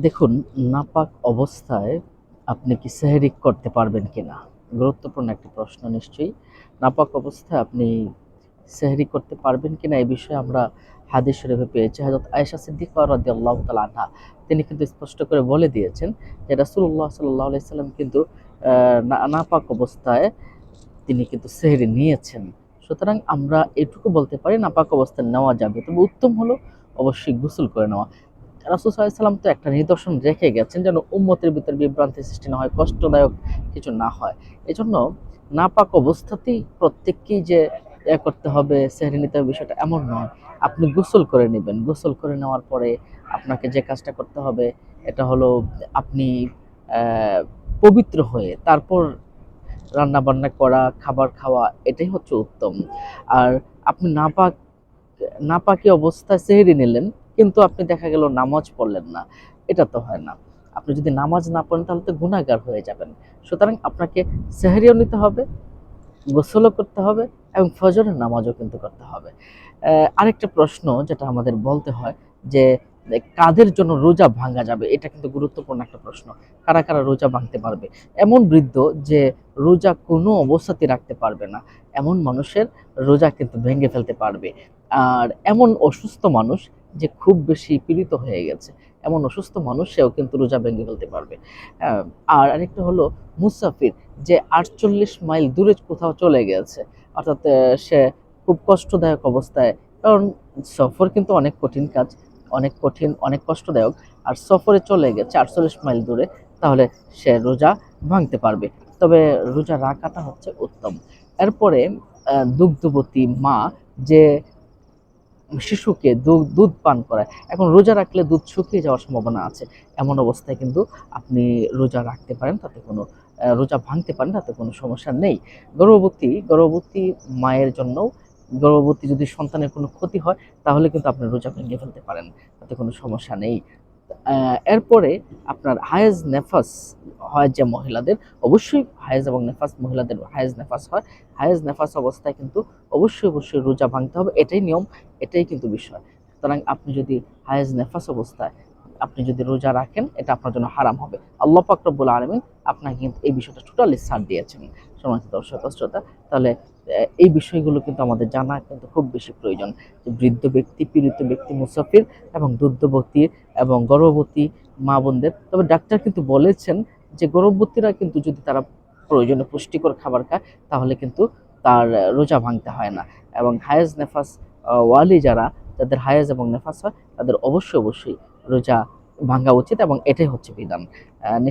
দেখুন, নাপাক অবস্থায় আপনি কি সেহরিক করতে পারবেন কিনা? গুরুত্বপূর্ণ একটি প্রশ্ন নিশ্চয়ই। নাপাক অবস্থায় আপনি সেহরি করতে পারবেন কিনা এই বিষয়ে আমরা হাদিস শরীফে পেয়েছি। হযরত আয়েশা সিদ্দিকা তাআলা আনহা, তিনি কিন্তু স্পষ্ট করে বলে দিয়েছেন যে রাসূলুল্লাহ সাল্লাল্লাহু আলাইহি সাল্লাম কিন্তু না- নাপাক অবস্থায় তিনি কিন্তু সেহরি নিয়েছেন। সুতরাং আমরা এটুকু বলতে পারি, নাপাক অবস্থায় নেওয়া যাবে। তবে উত্তম হলো অবশ্যই গোসল করে নেওয়া। রাসুল সাল্লাম তো একটা নিদর্শন রেখে গেছেন যেন উম্মতের ভিতরে বিভ্রান্তি সৃষ্টি না হয়, কষ্টদায়ক কিছু না হয়। এজন্য নাপাক অবস্থাতেই প্রত্যেককেই যে এ করতে হবে, সেহরি নিতে হবে বিষয়টা এমন নয়। আপনি গোসল করে নেবেন। গোসল করে নেওয়ার পরে আপনাকে যে কাজটা করতে হবে, এটা হলো আপনি পবিত্র হয়ে তারপর রান্না বান্না করা, খাবার খাওয়া, এটাই হচ্ছে উত্তম। আর আপনি নাপাক, নাপাকি অবস্থায় সেহরি নিলেন কিন্তু আপনি দেখা গেল নামাজ পড়লেন না। এটা তো হয় না। আপনি যদি নামাজ না পড়েন, তাহলে তো গুণাগার হয়ে যাবেন। সুতরাং আপনাকে সেহরিও নিতে হবে, গোসলও করতে হবে এবং ফজরের নামাজও কিন্তু করতে হবে। আরেকটা প্রশ্ন যেটা আমাদের বলতে হয় যে কাদের জন্য রোজা ভাঙা যাবে? এটা কিন্তু গুরুত্বপূর্ণ একটা প্রশ্ন। কারা কারা রোজা ভাঙতে পারবে? এমন বৃদ্ধ যে রোজা কোনো অবস্থাতে রাখতে পারবে না। এমন মানুষের রোজা কিন্তু ভেঙে ফেলতে পারবে। আর এমন অসুস্থ মানুষ যে খুব বেশি পীড়িত হয়ে গেছে। এমন অসুস্থ মানুষ সেও কিন্তু রোজা ভেঙে ফেলতে পারবে। আর আরেকটা হলো মুসাফির, যে আটচল্লিশ মাইল দূরে কোথাও চলে গেছে। অর্থাৎ সে খুব কষ্টদায়ক অবস্থায়, কারণ সফর কিন্তু অনেক কঠিন কাজ, অনেক কঠিন, অনেক কষ্টদায়ক। আর সফরে চলে গেছে আটচল্লিশ মাইল দূরে, তাহলে সে রোজা ভাঙতে পারবে। তবে রোজা রাখাটা হচ্ছে উত্তম। এরপরে দুগ্ধবতী মা, যে শিশুকে দুধ পান করায়। এখন রোজা রাখলে দুধ শুকিয়ে যাওয়ার সম্ভাবনা আছে। এমন অবস্থায় কিন্তু আপনি রোজা রাখতে পারেন, তাতে কোনো রোজা ভাঙতে পারেন, তাতে কোনো সমস্যা নেই। গর্ভবতী গর্ভবতী মায়ের জন্য গর্ভবতী যদি সন্তানের কোনো ক্ষতি হয়, তাহলে কিন্তু আপনি রোজা ভেঙে ফেলতে পারেন, তাতে কোনো সমস্যা নেই। এরপরে আপনার হায়েজ নেফাস হয় যে মহিলাদের, অবশ্যই হায়েজ এবং নেফাস, মহিলাদের হায়েজ নেফাস হয়। হায়েজ নেফাস অবস্থায় কিন্তু অবশ্যই অবশ্যই রোজা ভাঙতে হবে, এটাই নিয়ম, এটাই কিন্তু বিষয়। সুতরাং আপনি যদি হায়েজ নেফাস অবস্থায় আপনি যদি রোজা রাখেন, এটা আপনার জন্য হারাম হবে। আল্লাহ পাক রব্বুল আলমিন আপনাকে কিন্তু এই বিষয়টা টোটালি ছাড় দিয়েছেন। সমাজ দর্শক শ্রোতা তাহলে এই বিষয়গুলো কিন্তু আমাদের জানা কিন্তু খুব বেশি প্রয়োজন। বৃদ্ধ ব্যক্তি, পীড়িত ব্যক্তি, মুসাফির এবং দুগ্ধবতী এবং গর্ভবতী মা বোনদের, তবে ডাক্তার কিন্তু বলেছেন যে গর্ভবতীরা কিন্তু যদি তারা প্রয়োজনে পুষ্টিকর খাবার খায়, তাহলে কিন্তু তার রোজা ভাঙতে হয় না। এবং হায়েজ নেফাস ওয়ালি যারা তাদের হায়েজ এবং নেফাস হয়, তাদের অবশ্যই অবশ্যই রোজা ভাঙা উচিত এবং এটাই হচ্ছে বিধান।